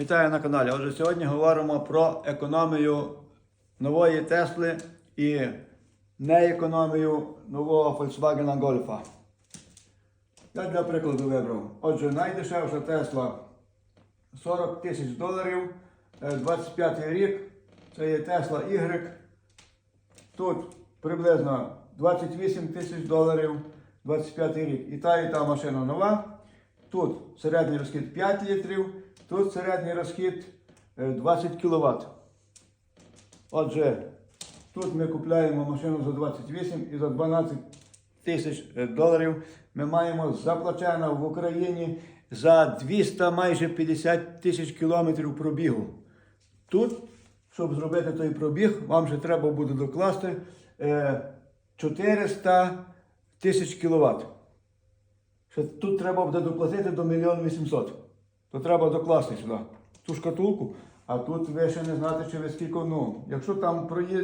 Вітаю на каналі. Отже, сьогодні говоримо про економію нової Тесли і неекономію нового Volkswagen Golfa. Я для прикладу вибрав. Отже, найдешевша Тесла 40 тисяч доларів, е, 25 рік. Це є Tesla Y. Тут приблизно 28 тисяч доларів, 25 рік. І та, і та машина нова. Тут середній розхід 5 літрів, тут середній розхід е, 20 кВт. Отже, тут ми купляємо машину за 28 і за 12 тисяч е, доларів ми маємо заплачено в Україні за 200 майже 50 тисяч кілометрів пробігу. Тут, щоб зробити той пробіг, вам ще треба буде докласти е, 400 тисяч кіловат. Ще тут треба буде доплатити до 1 800. То треба докласти сюди ту шкатулку, а тут ви ще не знаєте, чи ви скільки. Ну, якщо там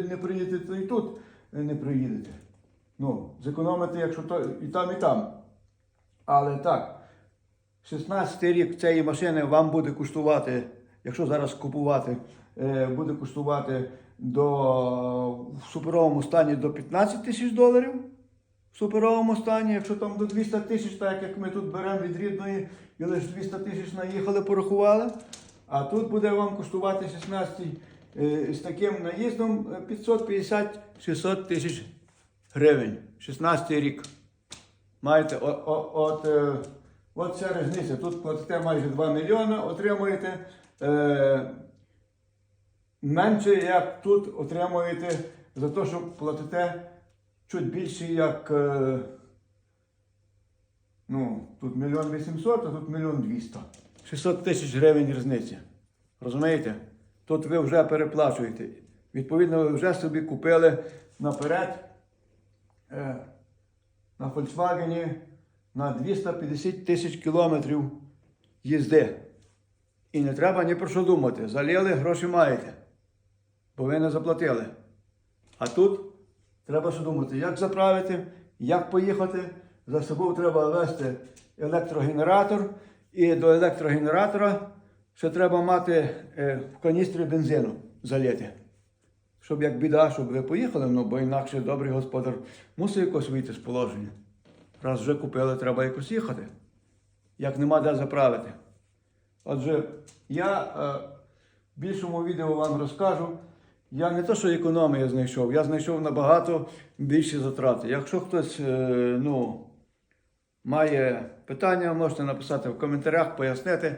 не проїдете, то і тут не проїдете. Ну, зекономите, якщо то і там, і там. Але так, 16 рік цієї машини вам буде коштувати, якщо зараз купувати, е, буде коштувати до, в суперовому стані до 15 тисяч доларів. В суперовому стані, якщо там до 200 тисяч, так як ми тут беремо від рідної, і лише 200 тисяч наїхали, порахували. А тут буде вам коштувати 16 е, з таким наїздом е, 550-600 тисяч гривень. 16 рік. Маєте, о, о, от, е, от ця різниця. Тут платите майже 2 мільйони, отримуєте е, менше, як тут отримуєте за те, що платите чуть більше, як. Е, ну, тут мільйон 800, а тут мільйон 200. 600 тисяч гривень різниці. Розумієте? Тут ви вже переплачуєте. Відповідно, ви вже собі купили наперед е, на Volkswagen на 250 тисяч кілометрів їзди. І не треба ні про що думати. Залили, гроші маєте. Бо ви не заплатили. А тут треба що думати, як заправити, як поїхати. За собою треба вести електрогенератор. І до електрогенератора ще треба мати е, в каністрі бензину залити. Щоб як біда, щоб ви поїхали, ну бо інакше добрий господар мусить якось вийти з положення. Раз вже купили, треба якось їхати. Як нема де заправити. Отже, я е, в більшому відео вам розкажу. Я не то, що економію знайшов, я знайшов набагато більші затрати. Якщо хтось е, ну, має питання, можете написати в коментарях, пояснити.